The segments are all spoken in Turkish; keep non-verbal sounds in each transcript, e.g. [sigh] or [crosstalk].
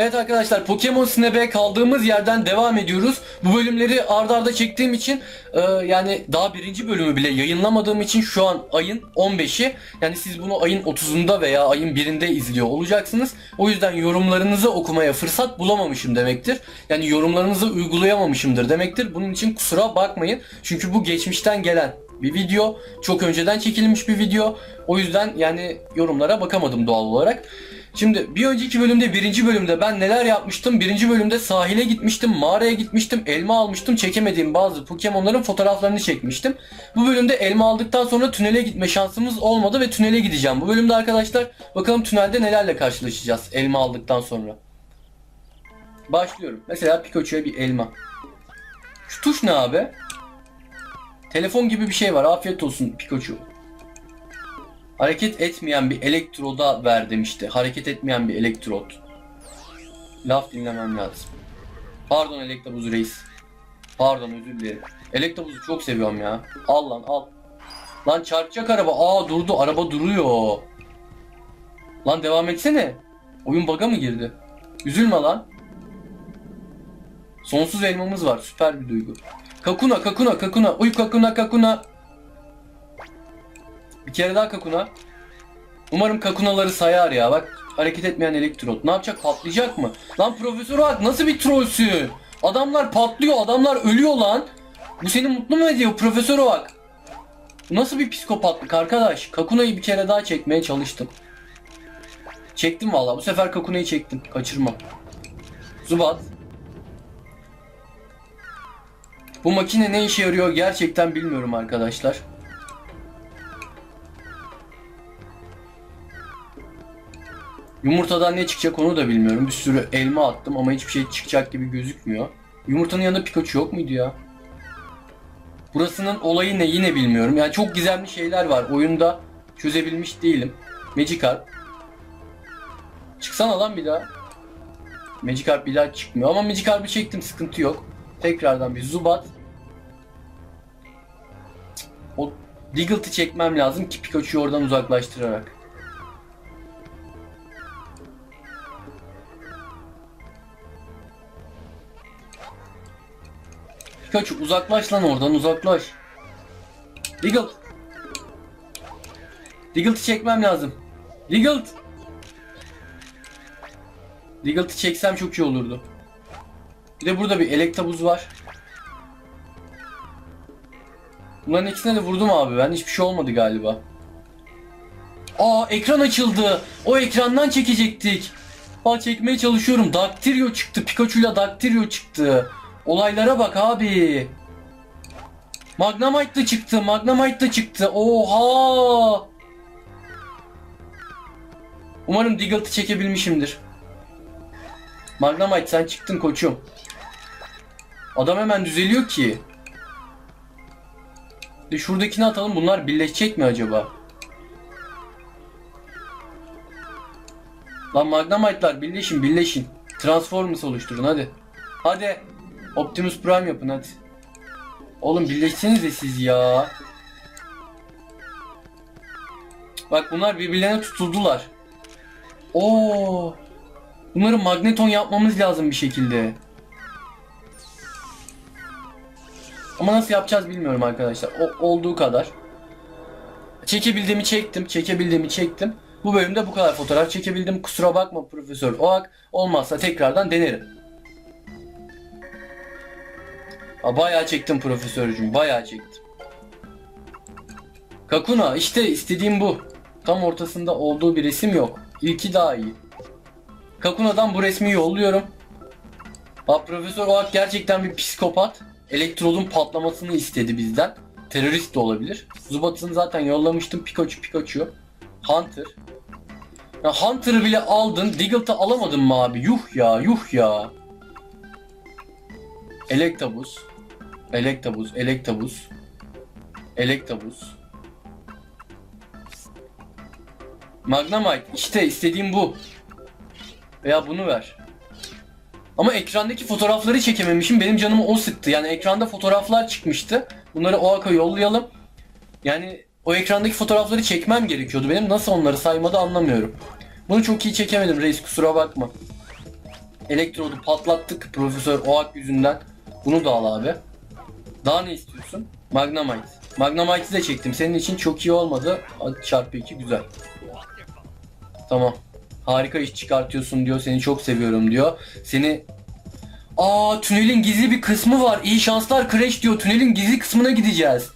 Evet arkadaşlar Pokemon Snap'e kaldığımız yerden devam ediyoruz. Bu bölümleri ardarda arda çektiğim için e, yani daha birinci bölümü bile yayınlamadığım için şu an ayın 15'i. Yani siz bunu ayın 30'unda veya ayın 1'inde izliyor olacaksınız. O yüzden yorumlarınızı okumaya fırsat bulamamışım demektir. Yani yorumlarınızı uygulayamamışımdır demektir. Bunun için kusura bakmayın. Çünkü bu geçmişten gelen bir video. Çok önceden çekilmiş bir video. O yüzden yani yorumlara bakamadım doğal olarak. Şimdi bir önceki bölümde birinci bölümde ben neler yapmıştım? Birinci bölümde sahile gitmiştim, mağaraya gitmiştim, elma almıştım, çekemediğim bazı Pokemon'ların fotoğraflarını çekmiştim. Bu bölümde elma aldıktan sonra tünele gitme şansımız olmadı ve tünele gideceğim. Bu bölümde arkadaşlar bakalım tünelde nelerle karşılaşacağız elma aldıktan sonra. Başlıyorum. Mesela Pikachu'ya bir elma. Şu tuş ne abi? Telefon gibi bir şey var. Afiyet olsun Pikachu. Hareket etmeyen bir elektroda ver demişti. Hareket etmeyen bir elektrot. Laf dinlemem lazım. Pardon Elektabuz reis. Pardon özür dilerim. Elektabuz'u çok seviyorum ya. Al lan al. Lan çarpacak araba. Aa durdu. Araba duruyor. Lan devam etsene. Oyun bug'a mı girdi? Üzülme lan. Sonsuz elmamız var. Süper bir duygu. Kakuna kakuna kakuna. Uy kakuna kakuna. Bir kere daha kakuna. Umarım kakunaları sayar ya. Bak hareket etmeyen elektrot. Ne yapacak? Patlayacak mı? Lan Profesör Oak nasıl bir trollsün? Adamlar patlıyor. Adamlar ölüyor lan. Bu seni mutlu mu ediyor Profesör Oak? Nasıl bir psikopatlık arkadaş? Kakuna'yı bir kere daha çekmeye çalıştım. Çektim vallahi. Bu sefer Kakuna'yı çektim. Kaçırmam. Zubat. Bu makine ne işe yarıyor gerçekten bilmiyorum arkadaşlar. Yumurtadan ne çıkacak onu da bilmiyorum. Bir sürü elma attım ama hiçbir şey çıkacak gibi gözükmüyor. Yumurtanın yanında Pikachu yok muydu ya? Burasının olayı ne yine bilmiyorum. Yani çok gizemli şeyler var. Oyunda çözebilmiş değilim. Magikarp. Çıksana lan bir daha. Magikarp bir daha çıkmıyor ama Magikarp'ı çektim sıkıntı yok. Tekrardan bir Zubat. O Diggle'ı çekmem lazım ki Pikachu'yu oradan uzaklaştırarak. Pikachu uzaklaş lan oradan uzaklaş. Diggle. Diggle'ı çekmem lazım. Diggle. Diggle'ı çeksem çok iyi olurdu. Bir de burada bir Electabuzz var. Bunların ikisine de vurdum abi ben. Hiçbir şey olmadı galiba. Aa ekran açıldı. O ekrandan çekecektik. Aa çekmeye çalışıyorum. Dactyrio çıktı. Pikachu'yla Dactyrio çıktı. Olaylara bak abi. Magnemite de çıktı. Magnemite de çıktı. Oha. Umarım Diggle'ı çekebilmişimdir. Magnemite sen çıktın koçum. Adam hemen düzeliyor ki. De şuradakini atalım. Bunlar birleşecek mi acaba? Lan Magnemite'lar birleşin birleşin. Transformers oluşturun hadi. Hadi. Optimus Prime yapın hadi. Oğlum birleşsenize siz ya. Bak bunlar birbirlerine tutuldular. Oo. Bunları magneton yapmamız lazım bir şekilde. Ama nasıl yapacağız bilmiyorum arkadaşlar. O, olduğu kadar. Çekebildiğimi çektim. Çekebildiğimi çektim. Bu bölümde bu kadar fotoğraf çekebildim. Kusura bakma Profesör Oak. Olmazsa tekrardan denerim. Aa, bayağı çektim profesörcüm. Bayağı çektim. Kakuna işte istediğim bu. Tam ortasında olduğu bir resim yok. İlki daha iyi. Kakuna'dan bu resmi yolluyorum. Aa, Profesör Oak gerçekten bir psikopat. Elektrodun patlamasını istedi bizden. Terörist de olabilir. Zubat'ın zaten yollamıştım. Pikachu Pikachu. Hunter. Ya Hunter'ı bile aldın. Diggle'ı alamadın mı abi? Yuh ya yuh ya. Electabuzz. Electabuzz. Electabuzz. Electabuzz. Magnemite. İşte istediğim bu. Veya bunu ver. Ama ekrandaki fotoğrafları çekememişim. Benim canımı o sıktı. Yani ekranda fotoğraflar çıkmıştı. Bunları OAK'a yollayalım. Yani o ekrandaki fotoğrafları çekmem gerekiyordu benim. Nasıl onları saymadı anlamıyorum. Bunu çok iyi çekemedim reis kusura bakma. Elektrodu patlattık Profesör Oak yüzünden. Bunu da al abi. Daha ne istiyorsun? Magnemite. Magnemite'i de çektim. Senin için çok iyi olmadı. Çarpı 2 güzel. Tamam. Harika iş çıkartıyorsun diyor. Seni çok seviyorum diyor. Seni Aa tünelin gizli bir kısmı var. İyi şanslar Crash diyor. Tünelin gizli kısmına gideceğiz.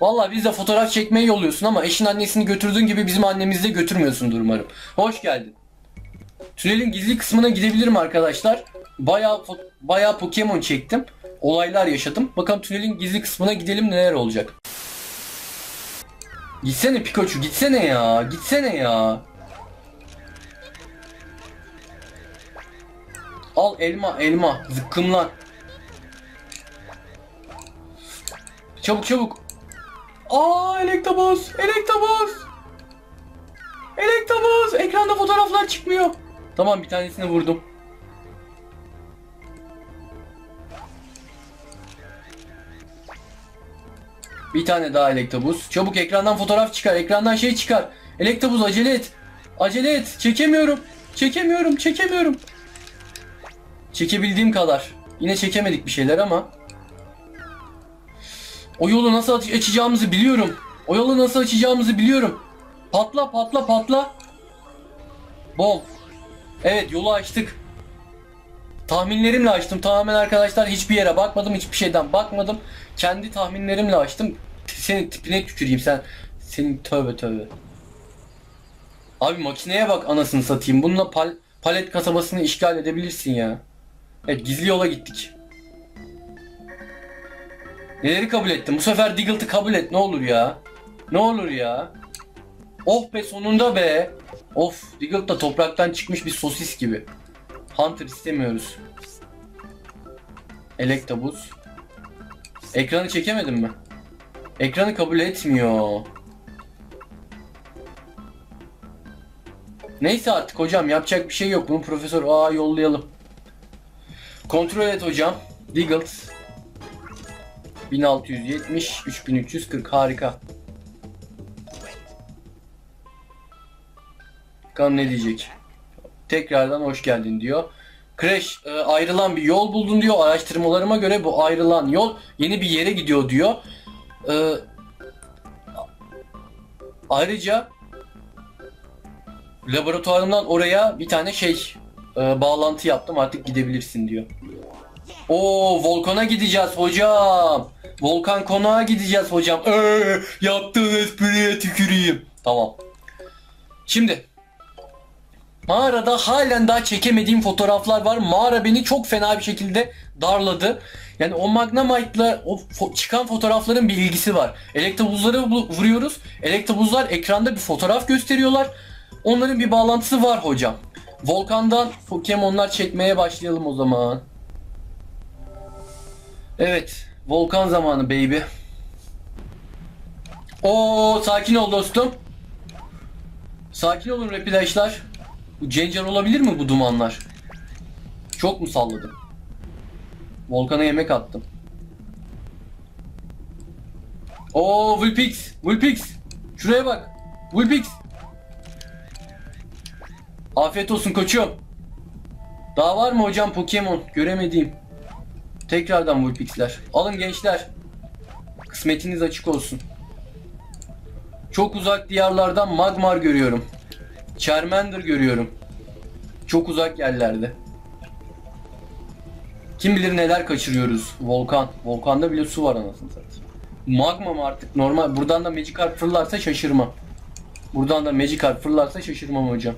Vallahi biz de fotoğraf çekmeye yolluyorsun ama eşin annesini götürdüğün gibi bizim annemizi de götürmüyorsundur umarım. Hoş geldin. Tünelin gizli kısmına gidebilirim arkadaşlar. Bayağı fo- bayağı Pokemon çektim. Olaylar yaşadım. Bakalım tünelin gizli kısmına gidelim neler olacak. Gitsene Pikachu gitsene ya. Gitsene ya. Al elma elma zıkkımlan. Çabuk çabuk. Aa Electabuzz Electabuzz. Electabuzz ekranda fotoğraflar çıkmıyor. Tamam bir tanesini vurdum. Bir tane daha Electabuzz. Çabuk ekrandan fotoğraf çıkar. Ekrandan şey çıkar. Electabuzz acele et. Acele et. Çekemiyorum. Çekemiyorum. Çekemiyorum. Çekebildiğim kadar. Yine çekemedik bir şeyler ama. O yolu nasıl aç- açacağımızı biliyorum. O yolu nasıl açacağımızı biliyorum. Patla patla patla. Bom. Evet yolu açtık. Tahminlerimle açtım. Tamamen arkadaşlar hiçbir yere bakmadım. Hiçbir şeyden bakmadım. Kendi tahminlerimle açtım. Senin tipine tüküreyim sen. Senin tövbe tövbe. Abi makineye bak anasını satayım. Bununla pal palet kasabasını işgal edebilirsin ya. Evet gizli yola gittik. Neleri kabul ettim? Bu sefer Diggle'ı kabul et ne olur ya. Ne olur ya. Oh be sonunda be. Of Diggle da topraktan çıkmış bir sosis gibi. Hunter istemiyoruz. Electabuzz. Ekranı çekemedim mi? Ekranı kabul etmiyor. Neyse artık hocam yapacak bir şey yok. Bunu profesör aa yollayalım. Kontrol et hocam. Diggles. 1670, 3340 harika. Bakalım ne diyecek. Tekrardan hoş geldin diyor. Crash e, ayrılan bir yol buldun diyor. Araştırmalarıma göre bu ayrılan yol yeni bir yere gidiyor diyor. E, ayrıca laboratuvarımdan oraya bir tane şey e, bağlantı yaptım artık gidebilirsin diyor. Oo Volkan'a gideceğiz hocam. Volkan konağa gideceğiz hocam. Ee, yaptığın espriye tüküreyim. Tamam. Şimdi Mağarada halen daha çekemediğim fotoğraflar var. Mağara beni çok fena bir şekilde darladı. Yani o Magnemite'la o fo- çıkan fotoğrafların bir ilgisi var. Elektabuzları bu- vuruyoruz. Elektabuzlar ekranda bir fotoğraf gösteriyorlar. Onların bir bağlantısı var hocam. Volkan'dan Pokemon'lar çekmeye başlayalım o zaman. Evet. Volkan zamanı baby. Oo sakin ol dostum. Sakin olun arkadaşlar. Bu Cencar olabilir mi bu dumanlar? Çok mu salladım? Volkan'a yemek attım. Oo Vulpix, Vulpix. Şuraya bak. Vulpix. Afiyet olsun koçum. Daha var mı hocam Pokemon? Göremediğim. Tekrardan Vulpix'ler. Alın gençler. Kısmetiniz açık olsun. Çok uzak diyarlardan Magmar görüyorum. Charmander görüyorum. Çok uzak yerlerde. Kim bilir neler kaçırıyoruz. Volkan. Volkanda bile su var anasını satayım. Magma mı artık normal. Buradan da Magikarp fırlarsa şaşırmam. Buradan da Magikarp fırlarsa şaşırmam hocam.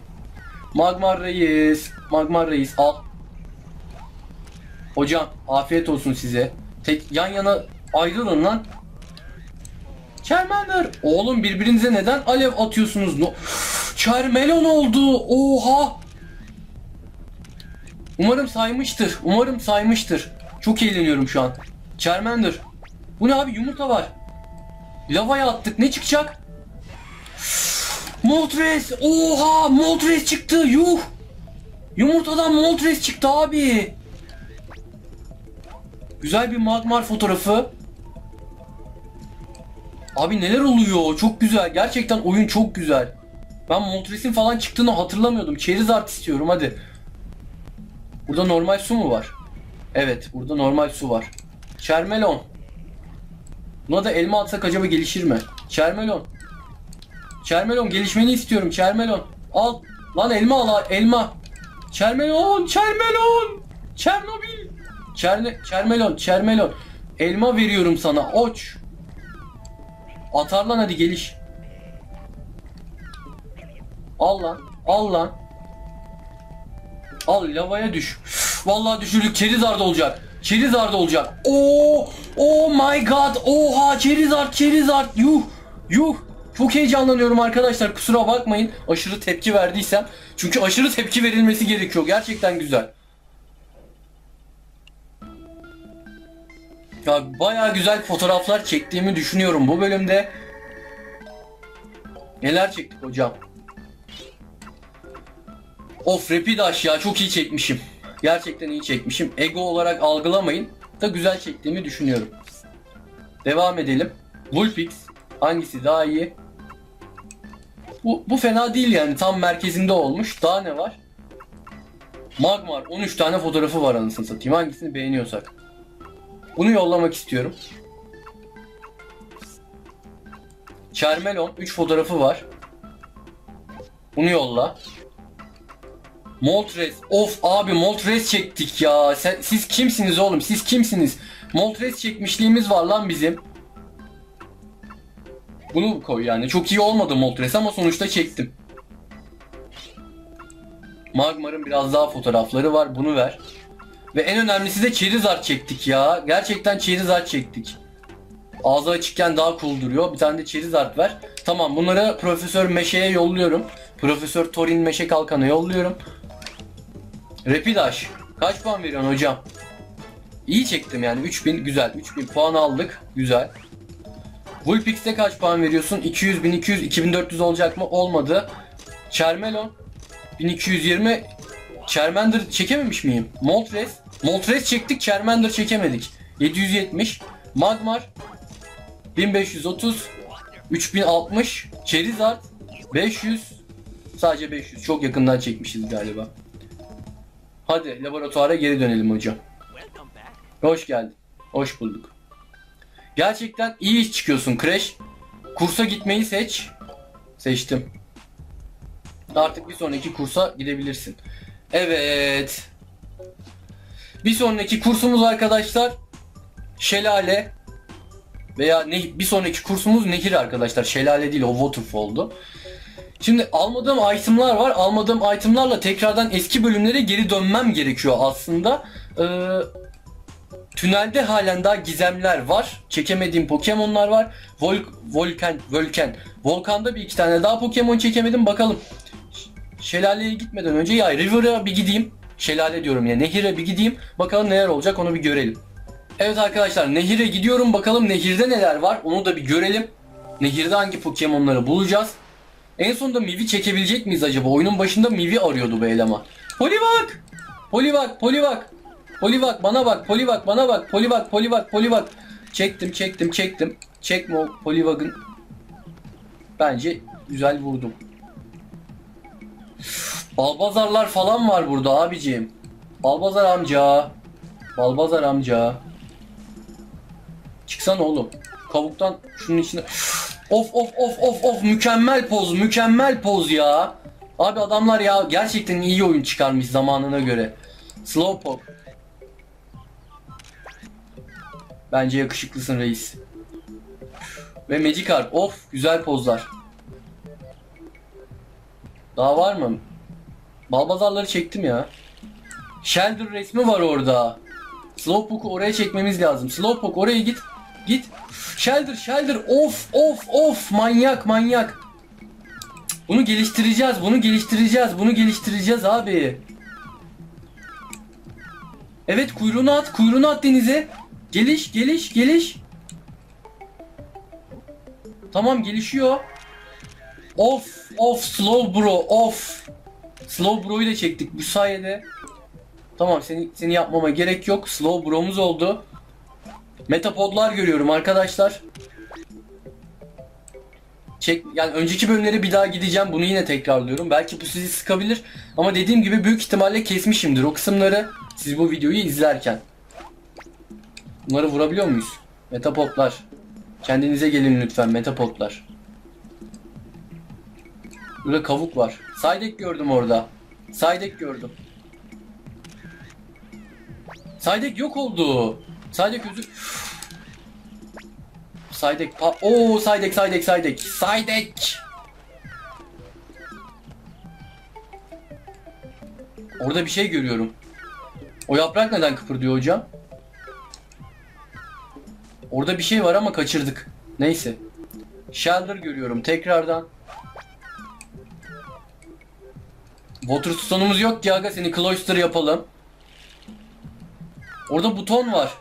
Magmar reis. Magmar reis al. Hocam afiyet olsun size. Tek yan yana ayrılın lan. Charmander. Oğlum birbirinize neden alev atıyorsunuz? No [gasps] Charmelon oldu. Oha. Umarım saymıştır. Umarım saymıştır. Çok eğleniyorum şu an. Charmander. Bu ne abi yumurta var. Lavaya attık. Ne çıkacak? Moltres. Oha Moltres çıktı. Yuh. Yumurtadan Moltres çıktı abi. Güzel bir Magmar fotoğrafı. Abi neler oluyor? Çok güzel. Gerçekten oyun çok güzel. Ben Moltres'in falan çıktığını hatırlamıyordum. Charizard istiyorum hadi. Burada normal su mu var? Evet burada normal su var. Çermelon. Buna da elma atsak acaba gelişir mi? Çermelon. Çermelon gelişmeni istiyorum Çermelon. Al. Lan elma al elma. Çermelon, Çermelon. Çernobil. Çerne, Çermelon, Çermelon. Elma veriyorum sana. Oç. Atar lan hadi geliş. Al lan. Al lan. Al lavaya düş. Vallahi düşürdük. Charizard olacak. Charizard olacak. Oo! Oh my god. Oha Charizard, Charizard. Yuh. Yuh. Çok heyecanlanıyorum arkadaşlar. Kusura bakmayın. Aşırı tepki verdiysem. Çünkü aşırı tepki verilmesi gerekiyor. Gerçekten güzel. Ya bayağı güzel fotoğraflar çektiğimi düşünüyorum bu bölümde. Neler çektik hocam? Of Rapidash ya çok iyi çekmişim. Gerçekten iyi çekmişim. Ego olarak algılamayın. Da güzel çektiğimi düşünüyorum. Devam edelim. Vulpix. Hangisi daha iyi? Bu, bu fena değil yani. Tam merkezinde olmuş. Daha ne var? Magmar. 13 tane fotoğrafı var anasını satayım. Hangisini beğeniyorsak. Bunu yollamak istiyorum. Charmelon 3 fotoğrafı var. Bunu yolla. Moltres. Of abi Moltres çektik ya. Sen, siz kimsiniz oğlum? Siz kimsiniz? Moltres çekmişliğimiz var lan bizim. Bunu koy yani. Çok iyi olmadı Moltres ama sonuçta çektim. Magmar'ın biraz daha fotoğrafları var. Bunu ver. Ve en önemlisi de Charizard çektik ya. Gerçekten Charizard çektik. Ağzı açıkken daha cool duruyor. Bir tane de Charizard ver. Tamam bunları Profesör Meşe'ye yolluyorum. Profesör Torin Meşe Kalkan'a yolluyorum. Rapidash. Kaç puan veriyorsun hocam? İyi çektim yani 3000 güzel. 3000 puan aldık. Güzel. Vulpix'te kaç puan veriyorsun? 200, 1200, 2400 olacak mı? Olmadı. Charmelon 1220 Charmander çekememiş miyim? Moltres. Moltres çektik, Charmander çekemedik. 770. Magmar 1530 3060 Charizard 500 sadece 500 çok yakından çekmişiz galiba. Hadi laboratuvara geri dönelim hocam. Hoş geldin. Hoş bulduk. Gerçekten iyi iş çıkıyorsun Crash. Kursa gitmeyi seç. Seçtim. Artık bir sonraki kursa gidebilirsin. Evet. Bir sonraki kursumuz arkadaşlar şelale veya ne, bir sonraki kursumuz nehir arkadaşlar. Şelale değil o waterfall'du. Şimdi almadığım itemlar var. Almadığım itemlarla tekrardan eski bölümlere geri dönmem gerekiyor aslında. Ee, tünelde halen daha gizemler var. Çekemediğim Pokemon'lar var. Vol Volkan, Volkan. Volkan'da bir iki tane daha Pokemon çekemedim. Bakalım. Şelaleye gitmeden önce ya River'a bir gideyim. Şelale diyorum ya. Nehir'e bir gideyim. Bakalım neler olacak onu bir görelim. Evet arkadaşlar Nehir'e gidiyorum. Bakalım Nehir'de neler var. Onu da bir görelim. Nehir'de hangi Pokemon'ları bulacağız. En sonunda Mivi çekebilecek miyiz acaba? Oyunun başında Mivi arıyordu bu eleman. Polivak! Polivak, Polivak. Polivak bana bak, Polivak bana bak, Polivak, Polivak, Polivak. Çektim, çektim, çektim. Çekme o Polivak'ın. Bence güzel vurdum. Balbazarlar falan var burada abicim. Balbazar amca. Balbazar amca. Çıksana oğlum. Kavuktan şunun içine. Of of of of of mükemmel poz mükemmel poz ya. Abi adamlar ya gerçekten iyi oyun çıkarmış zamanına göre. Slowpoke. Bence yakışıklısın reis. Ve Magikarp. Of güzel pozlar. Daha var mı? Balbazarları çektim ya. Shelder resmi var orada. Slowpoke'u oraya çekmemiz lazım. Slowpoke oraya git. Git. Shelder, Shelder. Of, of, of. Manyak, manyak. Bunu geliştireceğiz, bunu geliştireceğiz, bunu geliştireceğiz abi. Evet kuyruğunu at, kuyruğunu at denize. Geliş, geliş, geliş. Tamam gelişiyor. Of, of, slow bro, of. Slow bro'yu da çektik bu sayede. Tamam seni seni yapmama gerek yok. Slow bro'muz oldu. Metapodlar görüyorum arkadaşlar. çek yani önceki bölümlere bir daha gideceğim. Bunu yine tekrarlıyorum. Belki bu sizi sıkabilir ama dediğim gibi büyük ihtimalle kesmişimdir o kısımları siz bu videoyu izlerken. Bunları vurabiliyor muyuz? Metapodlar. Kendinize gelin lütfen metapodlar. Burada kavuk var. Saydek gördüm orada. Saydek gördüm. Saydek yok oldu. Saydek özü... Saydek pa... Oo Saydek Saydek Saydek. Saydek. Orada bir şey görüyorum. O yaprak neden kıpırdıyor hocam? Orada bir şey var ama kaçırdık. Neyse. Shelter görüyorum tekrardan. Water tutanımız yok ki aga seni cloister yapalım. Orada buton var.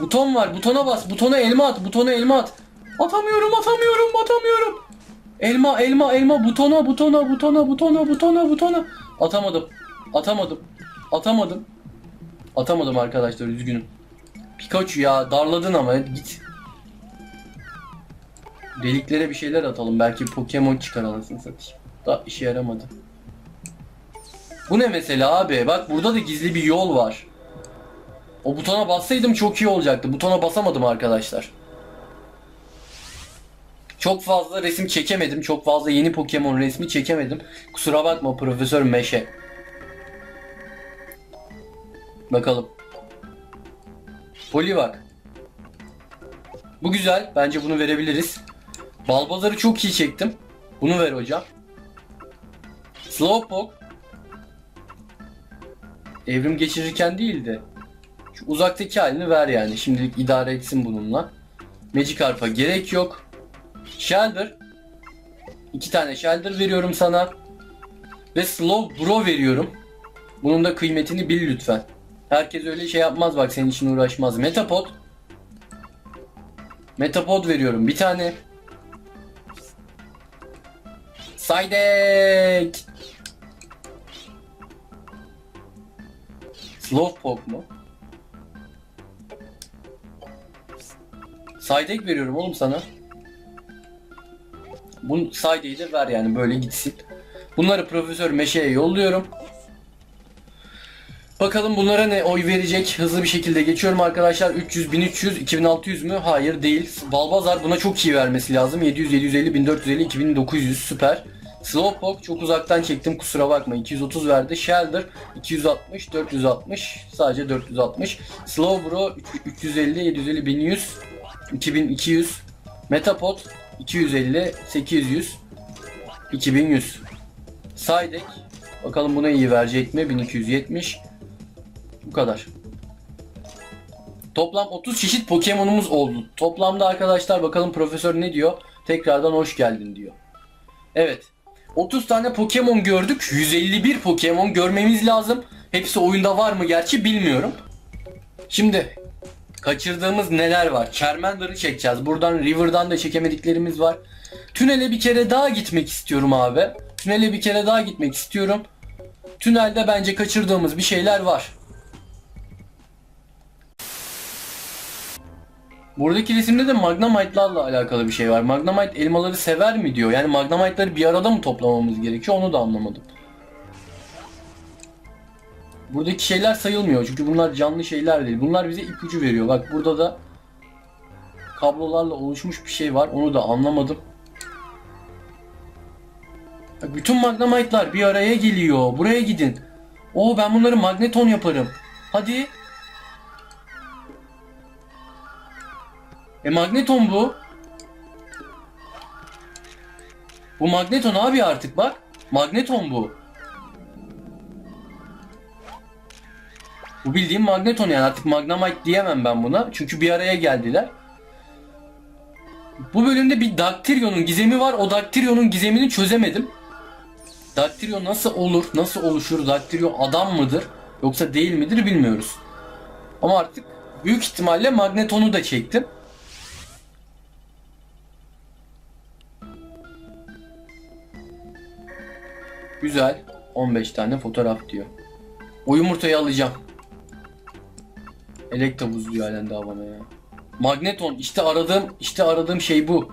Buton var. Butona bas. Butona elma at. Butona elma at. Atamıyorum, atamıyorum, atamıyorum. Elma, elma, elma. Butona, butona, butona, butona, butona, butona. Atamadım. Atamadım. Atamadım. Atamadım arkadaşlar üzgünüm. Pikachu ya darladın ama git. Deliklere bir şeyler atalım. Belki Pokemon çıkar anasını satayım. Da işe yaramadı. Bu ne mesela abi? Bak burada da gizli bir yol var. O butona bassaydım çok iyi olacaktı. Butona basamadım arkadaşlar. Çok fazla resim çekemedim. Çok fazla yeni Pokemon resmi çekemedim. Kusura bakma Profesör Meşe. Bakalım. Poliwag. Bu güzel. Bence bunu verebiliriz. Balbazar'ı çok iyi çektim. Bunu ver hocam. Slowpoke. Evrim geçirirken değildi. Şu uzaktaki halini ver yani. Şimdilik idare etsin bununla. Magikarp'a gerek yok. Shelder. İki tane Shelder veriyorum sana. Ve Slow Bro veriyorum. Bunun da kıymetini bil lütfen. Herkes öyle şey yapmaz bak senin için uğraşmaz. Metapod. Metapod veriyorum bir tane. Saydek. Slowpoke mu? Saydek veriyorum oğlum sana. Bu Sayde'yi de ver yani böyle gitsin. Bunları Profesör Meşe'ye yolluyorum. Bakalım bunlara ne oy verecek. Hızlı bir şekilde geçiyorum arkadaşlar. 300, 1300, 2600 mü? Hayır değil. Balbazar buna çok iyi vermesi lazım. 700, 750, 1450, 2900 süper. Slowpoke çok uzaktan çektim kusura bakma. 230 verdi. Shelder 260, 460. Sadece 460. Slowbro 350, 750, 1100, 2200. Metapod 250, 800, 2100. Saydek. Bakalım buna iyi verecek mi? 1270. Bu kadar. Toplam 30 çeşit Pokemon'umuz oldu. Toplamda arkadaşlar bakalım profesör ne diyor? Tekrardan hoş geldin diyor. Evet. 30 tane Pokemon gördük. 151 Pokemon görmemiz lazım. Hepsi oyunda var mı gerçi bilmiyorum. Şimdi kaçırdığımız neler var? Charmander'ı çekeceğiz. Buradan River'dan da çekemediklerimiz var. Tünele bir kere daha gitmek istiyorum abi. Tünele bir kere daha gitmek istiyorum. Tünelde bence kaçırdığımız bir şeyler var. Buradaki resimde de Magnemite'larla alakalı bir şey var. Magnemite elmaları sever mi diyor. Yani Magnemite'ları bir arada mı toplamamız gerekiyor onu da anlamadım. Buradaki şeyler sayılmıyor çünkü bunlar canlı şeyler değil. Bunlar bize ipucu veriyor. Bak burada da kablolarla oluşmuş bir şey var. Onu da anlamadım. Bak bütün Magnemite'lar bir araya geliyor. Buraya gidin. Oo ben bunları magneton yaparım. Hadi. E magneton bu. Bu magneton abi artık bak. Magneton bu. Bu bildiğim magneton yani artık magnemite diyemem ben buna. Çünkü bir araya geldiler. Bu bölümde bir Dactyrion'un gizemi var. O Dactyrion'un gizemini çözemedim. Dactyryon nasıl olur, nasıl oluşur? Dactyryon adam mıdır yoksa değil midir bilmiyoruz. Ama artık büyük ihtimalle Magneton'u da çektim. Güzel. 15 tane fotoğraf diyor. O yumurtayı alacağım. Elektabuz diyor halen daha bana ya. Magneton işte aradığım işte aradığım şey bu.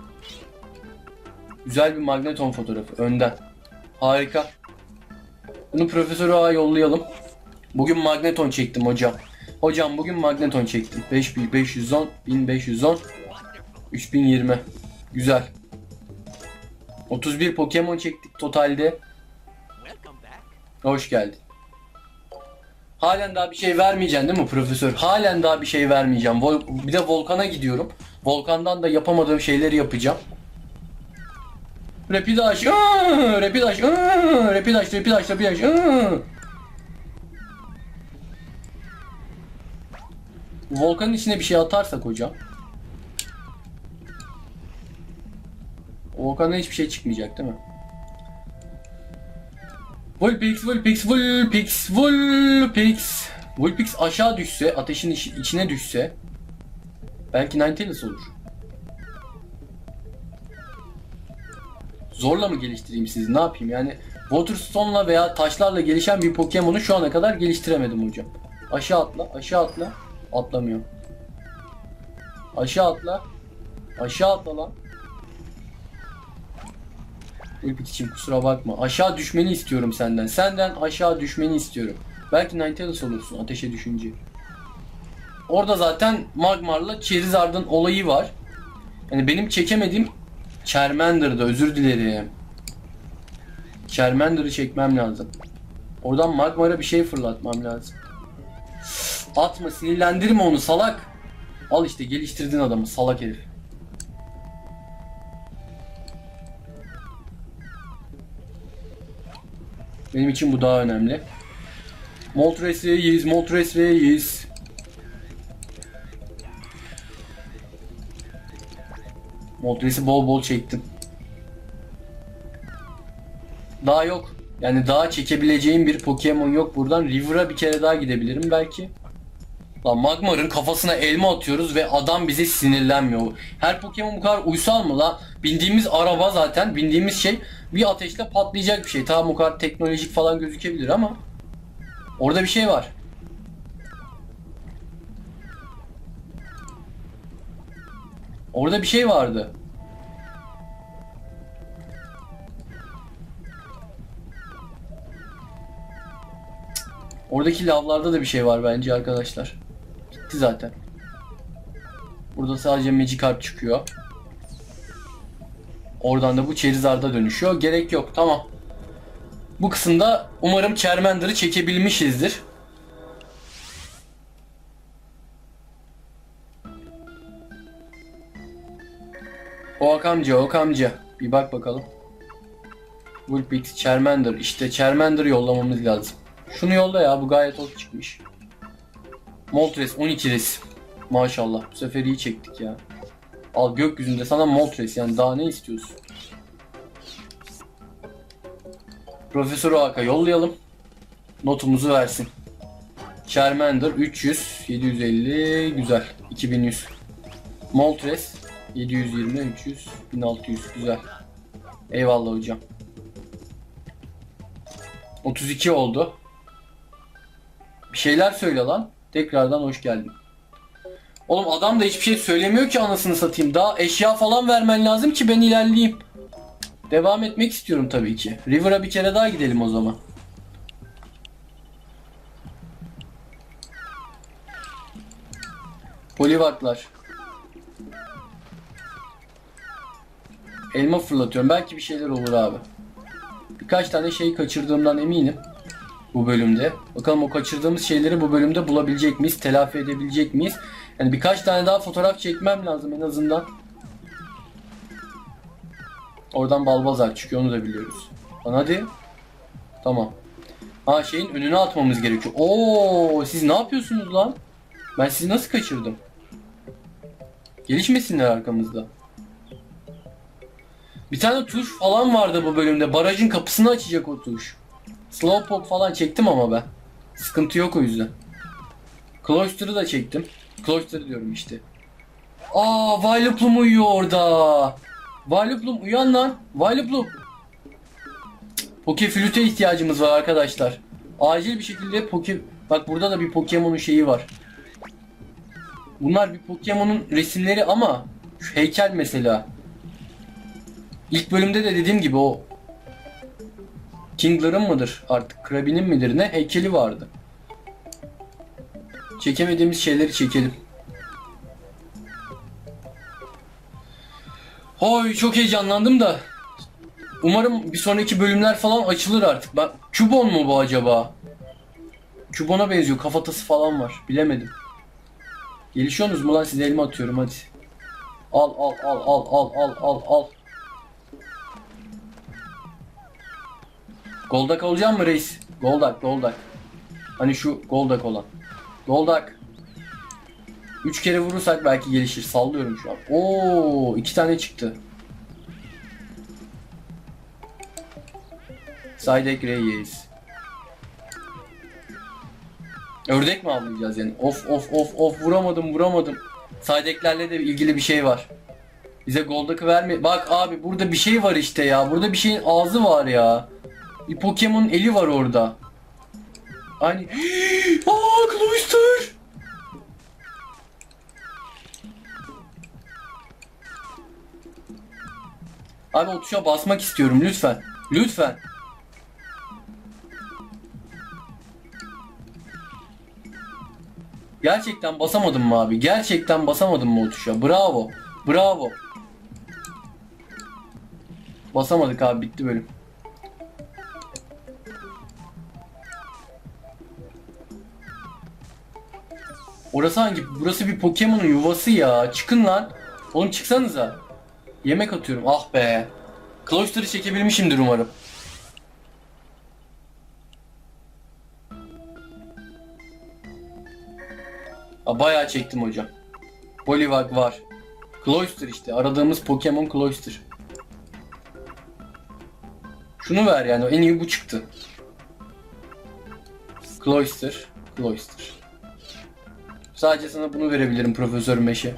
Güzel bir magneton fotoğrafı önden. Harika. Bunu Profesör Ağa yollayalım. Bugün magneton çektim hocam. Hocam bugün magneton çektim. 5510, 1510, 3020. Güzel. 31 Pokemon çektik totalde. Hoş geldin. Halen daha bir şey vermeyeceksin değil mi profesör? Halen daha bir şey vermeyeceğim. Vol- bir de Volkan'a gidiyorum. Volkan'dan da yapamadığım şeyleri yapacağım. Rapidaş, ıı, Rapidaş, ıı, Rapidaş. Volkan'ın içine bir şey atarsak hocam. Volkan'dan hiçbir şey çıkmayacak değil mi? Vulpix, Vulpix, Vulpix, Vulpix. Vulpix aşağı düşse, ateşin iç- içine düşse belki Ninetales olur. Zorla mı geliştireyim sizi? Ne yapayım? Yani Waterstone'la veya taşlarla gelişen bir Pokemon'u şu ana kadar geliştiremedim hocam. Aşağı atla, aşağı atla. Atlamıyor. Aşağı atla. Aşağı atla lan. Ulpik için kusura bakma. Aşağı düşmeni istiyorum senden. Senden aşağı düşmeni istiyorum. Belki Ninetales olursun ateşe düşünce. Orada zaten Magmar'la Charizard'ın olayı var. Yani benim çekemediğim Charmander'da özür dilerim. Charmander'ı çekmem lazım. Oradan Magmar'a bir şey fırlatmam lazım. Atma sinirlendirme onu salak. Al işte geliştirdin adamı salak herif. Benim için bu daha önemli. Moltres reis, Moltres reis. Moltres'i bol bol çektim. Daha yok. Yani daha çekebileceğim bir Pokemon yok buradan. River'a bir kere daha gidebilirim belki. Lan Magmar'ın kafasına elma atıyoruz ve adam bize sinirlenmiyor. Her Pokemon bu kadar uysal mı la? Bindiğimiz araba zaten, bindiğimiz şey bir ateşle patlayacak bir şey. Tamam o kadar teknolojik falan gözükebilir ama orada bir şey var. Orada bir şey vardı. Oradaki lavlarda da bir şey var bence arkadaşlar. Gitti zaten. Burada sadece Magikarp çıkıyor. Oradan da bu Charizard'a dönüşüyor. Gerek yok. Tamam. Bu kısımda umarım Charmander'ı çekebilmişizdir. Oak amca, Oak amca. Bir bak bakalım. Vulpix, Charmander. İşte Charmander yollamamız lazım. Şunu yolla ya bu gayet hoş çıkmış. Moltres 12 resim. Maşallah bu sefer iyi çektik ya. Al gökyüzünde sana Moltres yani daha ne istiyorsun? Profesör Oak'a yollayalım. Notumuzu versin. Charmander 300, 750, güzel. 2100. Moltres 720, 300, 1600, güzel. Eyvallah hocam. 32 oldu. Bir şeyler söyle lan. Tekrardan hoş geldin. Oğlum adam da hiçbir şey söylemiyor ki anasını satayım. Daha eşya falan vermen lazım ki ben ilerleyeyim. Devam etmek istiyorum tabii ki. River'a bir kere daha gidelim o zaman. Polivaklar. Elma fırlatıyorum. Belki bir şeyler olur abi. Birkaç tane şey kaçırdığımdan eminim bu bölümde. Bakalım o kaçırdığımız şeyleri bu bölümde bulabilecek miyiz? Telafi edebilecek miyiz? Yani birkaç tane daha fotoğraf çekmem lazım en azından. Oradan balbazar çıkıyor onu da biliyoruz. Lan hadi. Tamam. Ha şeyin önüne atmamız gerekiyor. Oo siz ne yapıyorsunuz lan? Ben sizi nasıl kaçırdım? Gelişmesinler arkamızda. Bir tane tuş falan vardı bu bölümde. Barajın kapısını açacak o tuş. Slowpoke falan çektim ama ben. Sıkıntı yok o yüzden. Cloister'ı da çektim. Cloister diyorum işte. Aa Vileplume uyuyor orada. Vileplume uyan lan. Vileplume. Pokeflüte ihtiyacımız var arkadaşlar. Acil bir şekilde Poke... Bak burada da bir Pokemon'un şeyi var. Bunlar bir Pokemon'un resimleri ama şu heykel mesela. İlk bölümde de dediğim gibi o Kingler'ın mıdır artık Krabi'nin midir ne heykeli vardı. Çekemediğimiz şeyleri çekelim. Oy çok heyecanlandım da. Umarım bir sonraki bölümler falan açılır artık. Ben Cubon mu bu acaba? Cubon'a benziyor. Kafatası falan var. Bilemedim. Gelişiyorsunuz mu lan size elma atıyorum hadi. Al al al al al al al al. Goldak olacak mı reis? Goldak goldak. Hani şu goldak olan. Goldak. Üç kere vurursak belki gelişir. Sallıyorum şu an. Oo, iki tane çıktı. Saydek Reyes. Ördek mi avlayacağız yani? Of of of of vuramadım vuramadım. Saydeklerle de ilgili bir şey var. Bize Goldak'ı verme. Bak abi burada bir şey var işte ya. Burada bir şeyin ağzı var ya. Bir Pokemon eli var orada. Hani [gasps] Aa Cloyster. Abi o tuşa basmak istiyorum lütfen. Lütfen. Gerçekten basamadım mı abi? Gerçekten basamadım mı o tuşa? Bravo. Bravo. Basamadık abi bitti bölüm. Orası hangi? Burası bir Pokemon'un yuvası ya. Çıkın lan. Oğlum çıksanıza. Yemek atıyorum. Ah be. Cloyster'ı çekebilmişimdir umarım. Aa, bayağı çektim hocam. Poliwag var. Cloyster işte. Aradığımız Pokemon Cloyster. Şunu ver yani. En iyi bu çıktı. Cloyster. Cloyster. Sadece sana bunu verebilirim Profesör Meşe.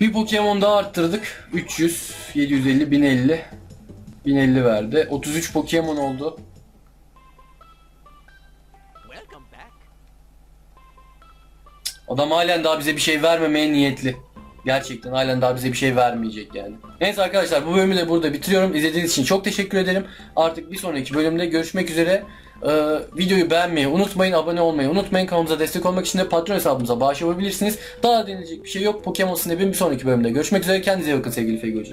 Bir Pokemon daha arttırdık. 300, 750, 1050. 1050 verdi. 33 Pokemon oldu. Adam halen daha bize bir şey vermemeye niyetli. Gerçekten halen daha bize bir şey vermeyecek yani. Neyse arkadaşlar bu bölümü de burada bitiriyorum. İzlediğiniz için çok teşekkür ederim. Artık bir sonraki bölümde görüşmek üzere. Ee, videoyu beğenmeyi unutmayın, abone olmayı unutmayın. Kanalımıza destek olmak için de patron hesabımıza bağış yapabilirsiniz. Daha denilecek bir şey yok. Pokemon Snap'in bir sonraki bölümde görüşmek üzere. Kendinize iyi bakın sevgili Feygocular.